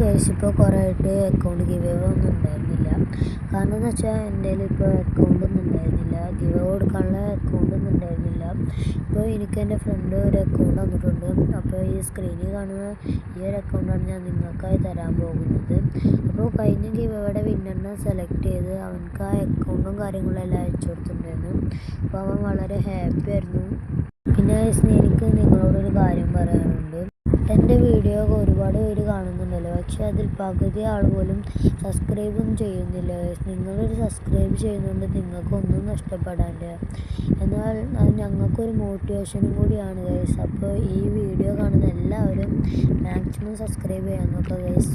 Guys ഇപ്പോൾ കുറേ ആയിട്ട് അക്കൗണ്ട് ഗിവ് ഒന്നും ഉണ്ടായിരുന്നില്ല. കാരണം എന്ന് വെച്ചാൽ എന്റെ ഇപ്പോൾ അക്കൗണ്ട് ഒന്നും ഉണ്ടായിരുന്നില്ല. ഗിവ് കൊടുക്കാനുള്ള അക്കൗണ്ട് ഒന്നും ഉണ്ടായിരുന്നില്ല. ഇപ്പോൾ എനിക്ക് എന്റെ ഫ്രണ്ട് ഒരു അക്കൗണ്ട് തന്നിട്ടുണ്ട്. അപ്പോൾ ഈ സ്ക്രീനിൽ കാണുന്ന ഈ ഒരു അക്കൗണ്ടാണ് ഞാൻ നിങ്ങൾക്കായി തരാൻ പോകുന്നത്. അപ്പോൾ കഴിഞ്ഞ ഗിവയുടെ വിന്നറിനെ സെലക്ട് ചെയ്ത് അവൻക്ക് ആ അക്കൗണ്ടും കാര്യങ്ങളും എല്ലാം അയച്ചു കൊടുത്തിട്ടുണ്ടായിരുന്നു. അപ്പോൾ അവൻ വളരെ ഹാപ്പി ആയിരുന്നു. പിന്നെ എനിക്ക് നിങ്ങളോടൊരു കാര്യം പറയാനുണ്ട്. എന്റെ വീഡിയോ ഒരുപാട് പേര് കാണുന്നുണ്ടല്ലോ. പക്ഷേ അതിൽ പകുതി ആൾ പോലും സബ്സ്ക്രൈബും ചെയ്യുന്നില്ല. നിങ്ങളൊരു സബ്സ്ക്രൈബ് ചെയ്യുന്നതുകൊണ്ട് നിങ്ങൾക്കൊന്നും നഷ്ടപ്പെടാനില്ല. എന്നാൽ അത് ഞങ്ങൾക്കൊരു മോട്ടിവേഷനും കൂടിയാണ് ഗൈസ് അപ്പോൾ ഈ വീഡിയോ കാണുന്ന എല്ലാവരും മാക്സിമം സബ്സ്ക്രൈബ് ചെയ്യാൻ നോക്കുക ഗൈസ്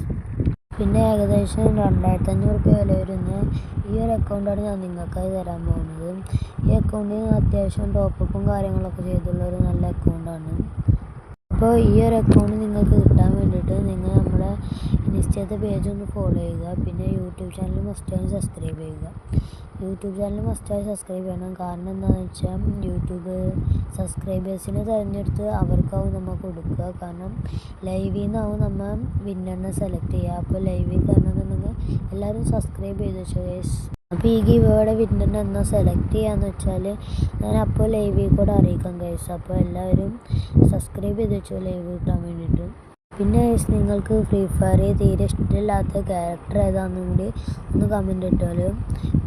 പിന്നെ ഏകദേശം രണ്ടായിരത്തി അഞ്ഞൂറ് രൂപ വില വരുന്ന ഈ ഒരു അക്കൗണ്ടാണ് ഞാൻ നിങ്ങൾക്കായി തരാൻ പോകുന്നത്. ഈ അക്കൗണ്ടിൽ അത്യാവശ്യം ടോപ്പപ്പും കാര്യങ്ങളൊക്കെ ചെയ്തുള്ള ഒരു നല്ല അക്കൗണ്ടാണ് അപ്പോൾ ഈ ഒരു അക്കൗണ്ട് നിങ്ങൾക്ക് കിട്ടാൻ വേണ്ടിയിട്ട് നിങ്ങൾ നമ്മുടെ ഇൻസ്റ്റത്തെ പേജ് ഒന്ന് ഫോളോ ചെയ്യുക. പിന്നെ യൂട്യൂബ് ചാനൽ മസ്റ്റ് ആയി സബ്സ്ക്രൈബ് ചെയ്യുക. യൂട്യൂബ് ചാനൽ മസ്റ്റ് ആയി സബ്സ്ക്രൈബ് ചെയ്യണം. കാരണം എന്താണെന്ന് വെച്ചാൽ യൂട്യൂബ് സബ്സ്ക്രൈബേഴ്സിനെ തിരഞ്ഞെടുത്ത് അവർക്കാവും നമ്മൾ കൊടുക്കുക. കാരണം ലൈവിൽ നിന്നാവും നമ്മൾ വിന്നറിനെ സെലക്ട് ചെയ്യുക. അപ്പോൾ ലൈവിൽ കയറണമെന്നുണ്ടെങ്കിൽ എല്ലാവരും സബ്സ്ക്രൈബ് ചെയ്ത് വെച്ചോ അപ്പോൾ ഈ ഗിവേടെ വിന്നറിനെ എന്നാ സെലക്ട് ചെയ്യാന്ന് വെച്ചാൽ ഞാൻ അപ്പോൾ ലൈവിൽ കൂടെ അറിയിക്കാം ഗൈസ് അപ്പോൾ എല്ലാവരും സബ്സ്ക്രൈബ് ചെയ്ത് വെച്ചു ലൈവ് കിട്ടാൻ വേണ്ടിയിട്ട്. പിന്നെ ഗൈസ് നിങ്ങൾക്ക് ഫ്രീ ഫയർ തീരെ ഇഷ്ടമില്ലാത്ത ക്യാരക്ടർ ഏതാണെന്നും കൂടി ഒന്ന് കമന്റ് ഇട്ടാലും.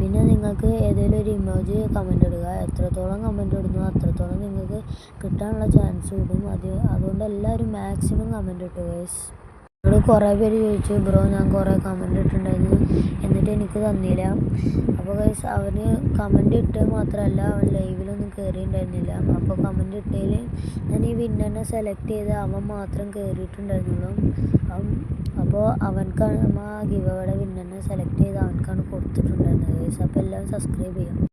പിന്നെ നിങ്ങൾക്ക് ഏതെങ്കിലും ഒരു ഇമോജി കമന്റ് ഇടുക. എത്രത്തോളം കമന്റ് ഇടുന്നു അത്രത്തോളം നിങ്ങൾക്ക് കിട്ടാനുള്ള ചാൻസ് കൂടും. അത് അതുകൊണ്ട് എല്ലാവരും മാക്സിമം കമന്റ് ഇട്ടു ഗൈസ് നിങ്ങൾ കുറേ പേര് ചോദിച്ചു ബ്രോ ഞാൻ കുറേ കമന്റ് എനിക്ക് തന്നില്ല അപ്പോൾ ഗൈസ് അവന് കമന്റ് ഇട്ടത് മാത്രമല്ല അവൻ ലൈവിലൊന്നും കയറിയിട്ടുണ്ടായിരുന്നില്ല അപ്പോൾ കമന്റ് ഇട്ടതിൽ ഞാൻ ഈ വിന്നറിനെ സെലക്ട് ചെയ്ത് അവൻ മാത്രം കയറിയിട്ടുണ്ടായിരുന്നുള്ളൂ അപ്പോൾ അവൻക്കാണ് നമ്മൾ ആ ഗിവയുടെ വിന്നറിനെ സെലക്ട് ചെയ്ത് അവൻക്കാണ് കൊടുത്തിട്ടുണ്ടായിരുന്നത് ഗൈസ് അപ്പോൾ എല്ലാവരും സബ്സ്ക്രൈബ് ചെയ്യാം.